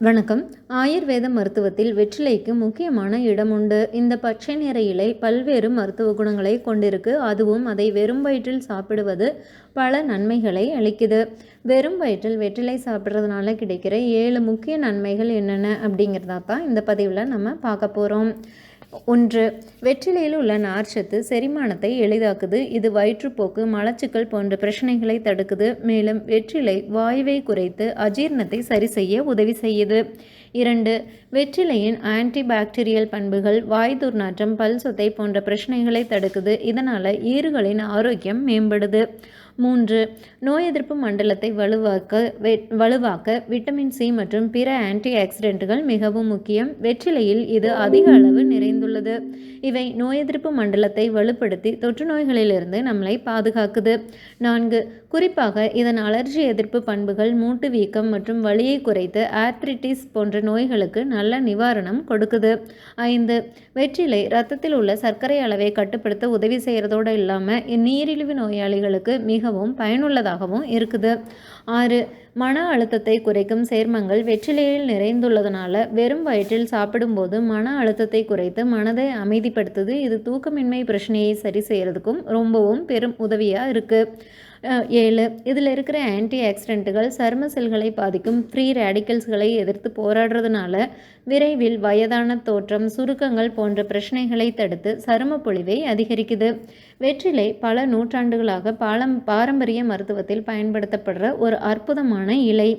வணக்கம். ஆயுர்வேத மருத்துவத்தில் வெற்றிலைக்கு முக்கியமான இடம் உண்டு இந்த பச்சை நிற இலை பல்வேறு மருத்துவ குணங்களை கொண்டிருக்கு. அதுவும் அதை வெறும் வயிற்றில் சாப்பிடுவது பல நன்மைகளை அளிக்குது. வெறும் வயிற்றில் வெற்றிலை சாப்பிட்றதுனால கிடைக்கிற ஏழு முக்கிய நன்மைகள் என்னென்ன அப்படிங்கிறதா தான் இந்த பதிவில் நம்ம பார்க்க போகிறோம் ஒன்று வெற்றிலையில் உள்ள நார்ச்சத்து செரிமானத்தை எளிதாக்குது. இது வயிற்றுப்போக்கு மலச்சிக்கல் போன்ற பிரச்சனைகளை தடுக்குது. மேலும் வெற்றிலை வாயுவை குறைத்து அஜீரணத்தை சரி செய்ய உதவி செய்யுது. இரண்டு வெற்றிலையின் ஆன்டிபாக்டீரியல் பண்புகள் வாய் துர்நாற்றம் பல் சொத்தை போன்ற பிரச்சனைகளை தடுக்குது. இதனால் ஈறுகளின் ஆரோக்கியம் மேம்படுது. மூன்று நோய் எதிர்ப்பு மண்டலத்தை வலுவாக்க வலுவாக்க விட்டமின் சி மற்றும் பிற ஆன்டி ஆக்சிடென்ட்டுகள் மிகவும் முக்கியம். வெற்றிலையில் இது அதிக அளவு நிறைந்துள்ளது. இவை நோய் எதிர்ப்பு மண்டலத்தை வலுப்படுத்தி தொற்று நோய்களிலிருந்து நம்மளை பாதுகாக்குது. நான்கு குறிப்பாக இதன் அலர்ஜி எதிர்ப்பு பண்புகள் மூட்டு வீக்கம் மற்றும் வலியை குறைத்து ஆர்த்ரிட்டிஸ் போன்ற நோய்களுக்கு நல்ல நிவாரணம் கொடுக்குது. ஐந்து வெற்றிலை ரத்தத்தில் உள்ள சர்க்கரை அளவை கட்டுப்படுத்த உதவி செய்கிறதோடு இல்லாமல் நீரிழிவு நோயாளிகளுக்கு மிக மிகவும் பயனுள்ளதாகவும் இருக்குது. ஆறு மன அழுத்தத்தை குறைக்கும் சேர்மங்கள் வெற்றிலையில் நிறைந்துள்ளதுனால வெறும் வயிற்றில் சாப்பிடும்போது மன அழுத்தத்தை குறைத்து மனதை அமைதிப்படுத்துது. இது தூக்கமின்மை பிரச்சனையை சரி செய்கிறதுக்கும் ரொம்பவும் பெரும் உதவியாக இருக்குது ஏழு. இதில் இருக்கிற ஆன்டி ஆக்சிடென்ட்டுகள் சரும செல்களை பாதிக்கும் ஃப்ரீ ரேடிக்கல்ஸ்களை எதிர்த்து போராடுறதுனால விரைவில் வயதான தோற்றம் சுருக்கங்கள் போன்ற பிரச்சனைகளை தடுத்து சரும பொழிவை அதிகரிக்குது. வெற்றிலை பல நூற்றாண்டுகளாக பாலம் பாரம்பரிய மருத்துவத்தில் பயன்படுத்தப்படுற ஒரு அற்புதமான இலை.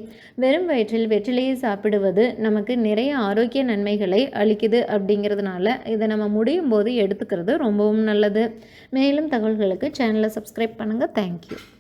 வெறும் வயிற்றில் வெற்றிலையை சாப்பிடுவது நமக்கு நிறைய ஆரோக்கிய நன்மைகளை அளிக்குது அப்படிங்கிறதுனால இதை நம்ம முடியும் போது எடுத்துக்கிறது ரொம்பவும் நல்லது. மேலும் தகவல்களுக்கு சேனலை சப்ஸ்கிரைப் பண்ணுங்கள் தேங்க்யூ